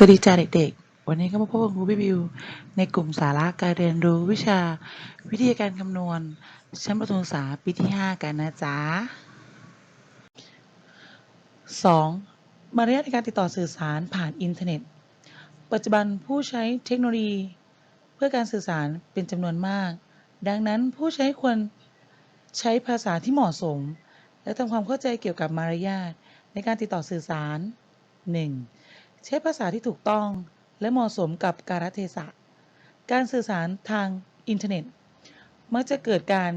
สวัสดีจ้าเด็กๆ วันนี้ก็มาพบกับครูพี่บิว ในกลุ่มสาระการเรียนรู้วิชาวิทยาการคำนวณ ชั้นประถมศึกษาปีที่ 5 กันนะจ๊ะ 2. มารยาทในการติดต่อสื่อสารผ่านอินเทอร์เน็ต ปัจจุบันผู้ใช้เทคโนโลยี เพื่อการสื่อสารเป็นจำนวนมาก ดังนั้นผู้ใช้ควรใช้ภาษาที่เหมาะสม และทำความเข้าใจเกี่ยวกับมารยาทในการติดต่อสื่อสาร 1. ใช้ภาษาที่ถูกต้อง และเหมาะสมกับกาลเทศะ การสื่อสารทางอินเทอร์เน็ต มักจะเกิดการ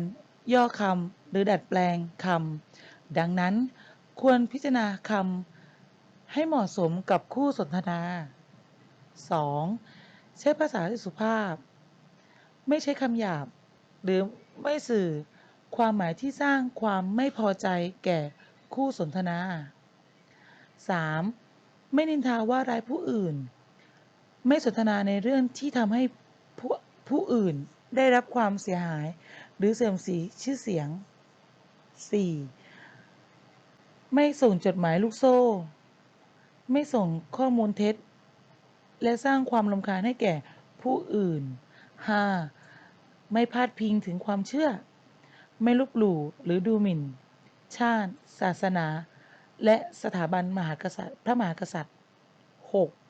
ย่อคำหรือดัดแปลงคำดังนั้นควรพิจารณาคำให้เหมาะสมกับคู่สนทนา 2. ใช้ภาษาที่สุภาพ ไม่ใช้คำหยาบ หรือไม่สื่อความหมายที่สร้างความไม่พอใจแก่คู่สนทนา 3. ไม่นินทาว่าร้ายผู้อื่น ไม่สนทนาในเรื่องที่ทำให้ผู้ผู้อื่นได้รับความเสียหาย หรือเสื่อมเสียชื่อเสียง 4. ไม่ส่งจดหมายลูกโซ่ ไม่ส่งข้อมูลเท็จ และสร้างความรำคาญให้แก่ผู้อื่น 5. ไม่พาดพิงถึงความเชื่อ ไม่ลบหลู่หรือดูหมิ่น ชาติ ศาสนา และสถาบันมหากษัตริย์ พระมหากษัตริย์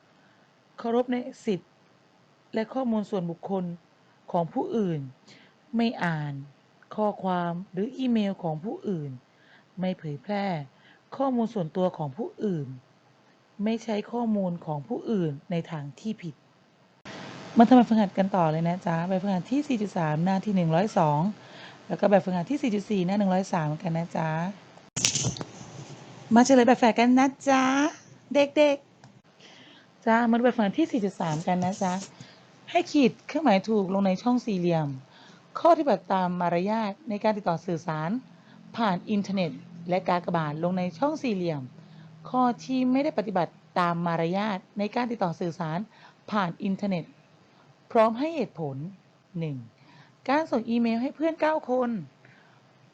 6. เคารพในสิทธิและข้อมูลส่วนบุคคลของผู้อื่น ไม่อ่าน ข้อความหรืออีเมลของผู้อื่น ไม่เผยแพร่ ข้อมูลส่วนตัวของผู้อื่น ไม่ใช้ข้อมูลของผู้อื่นในทางที่ผิด มาทำแบบฝึกหัดกันต่อเลยนะจ๊ะแบบฝึกหัดที่ 4.3 หน้าที่ 102 แล้วก็แบบฝึกหัดที่ 4.4 หน้า 103 กันนะจ๊ะ มาเฉลยแบบแฝดกันนะจ๊ะ เด็กๆจ้ามาดูแบบฝึกหัดที่ 4.3 กันนะจ๊ะ ให้ขีดเครื่องหมายถูกลงในช่องสี่เหลี่ยม ข้อที่ปฏิบัติตามมารยาทในการติดต่อสื่อสาร ผ่านอินเทอร์เน็ต และกากระบาทลงในช่องสี่เหลี่ยม ข้อที่ไม่ได้ปฏิบัติตามมารยาทในการติดต่อสื่อสารผ่านอินเทอร์เน็ต พร้อมให้เหตุผล 1. การส่งอีเมลให้เพื่อน 9 คน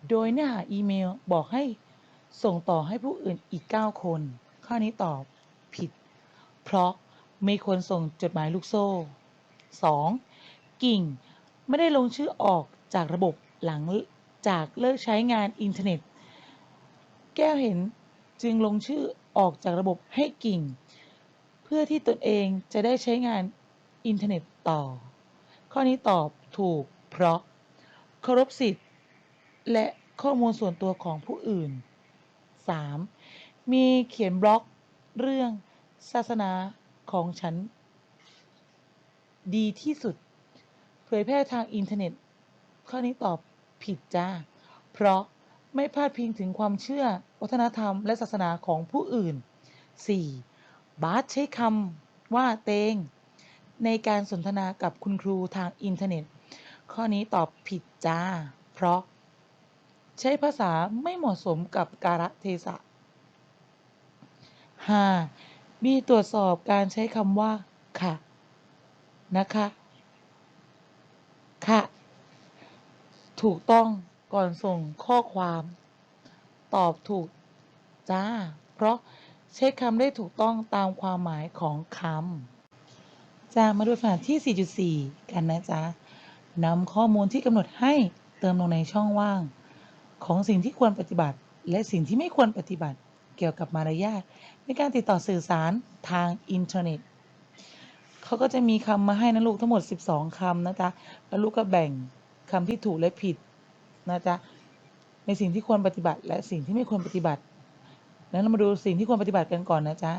โดยเนื้อหาอีเมลบอกให้ ส่งต่อให้ผู้อื่นอีก 9 คน ข้อนี้ตอบผิด เพราะไม่ควรส่งจดหมายลูกโซ่ 2. กิ่งไม่ได้ลงชื่อออกจากระบบหลังจากเลิกใช้งานอินเทอร์เน็ต แก้วเห็นจึงลงชื่อออกจากระบบให้กิ่ง เพื่อที่ตนเองจะได้ใช้งานอินเทอร์เน็ตต่อ ข้อนี้ตอบถูกเพราะเคารพสิทธิ์และข้อมูลส่วนตัวของผู้อื่น 3. มีเขียนบล็อกเรื่องศาสนาของฉัน ดีที่สุด เผยแพร่ทางอินเทอร์เน็ต ข้อนี้ตอบผิดจ้า เพราะไม่พาดพิงถึงความเชื่อ วัฒนธรรม และศาสนาของผู้อื่น 4. บาสใช้คำว่าเตง ในการสนทนากับคุณครูทางอินเทอร์เน็ต ข้อนี้ตอบผิดจ้า เพราะ ใช้ภาษาไม่เหมาะสมกับกาลเทศะ 5. มีตรวจสอบการใช้คำว่า ค่ะ นะคะ ค่ะ ถูกต้องก่อนส่งข้อความ ตอบถูก จ้า เพราะใช้คำได้ถูกต้องตามความหมายของคำจะมาดูฝันที่ 4.4 กันนะจ๊ะนำข้อมูลที่กำหนดให้เติมลงในช่องว่าง ของสิ่งที่ควรปฏิบัติ และสิ่งที่ไม่ควรปฏิบัติ เกี่ยวกับมารยาทในการติดต่อสื่อสารทางอินเทอร์เน็ตเขาก็จะมีคำมาให้นะลูกทั้งหมด 12คำนะจ๊ะแล้วลูกก็แบ่งคำที่ถูกและผิดนะจ๊ะในสิ่งที่ควรปฏิบัติ และสิ่งที่ไม่ควรปฏิบัติแล้วเรามาดูสิ่งที่ควรปฏิบัติกันก่อนนะจ๊ะ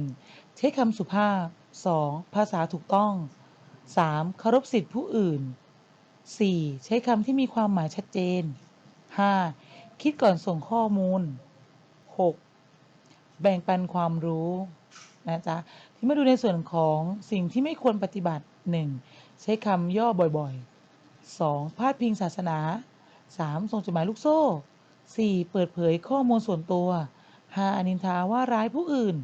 1. ใช้คำสุภาพ 2. ภาษาถูกต้อง 3. เคารพสิทธิผู้อื่น 4. ใช้คำที่มีความหมายชัดเจน 5. คิดก่อนส่งข้อมูล 6. แบ่งปันความรู้นะจ๊ะที่มาดูในส่วนของสิ่งที่ไม่ควรปฏิบัติ 1. ใช้คำย่อบ่อยๆ 2. พาดพิงศาสนา 3. ส่งจดหมายลูกโซ่ 4. เปิดเผยข้อมูลส่วนตัว 5. อนินทาว่าร้ายผู้อื่น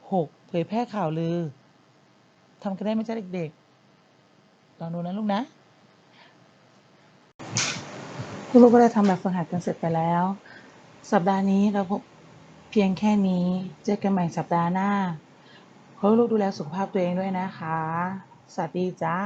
6. เผยแพร่ข่าวลือทำกันได้ไหมจ๊ะเด็กๆลองดูนะลูกนะ ลูกก็ได้ทำแบบฝึกหัดกันเสร็จไปแล้ว สัปดาห์นี้เราพบเพียงแค่นี้ เจอกันใหม่สัปดาห์หน้าขขอให้ลูกดูแลสุขภาพตัวเองด้วยนะคะ สวัสดีจ้า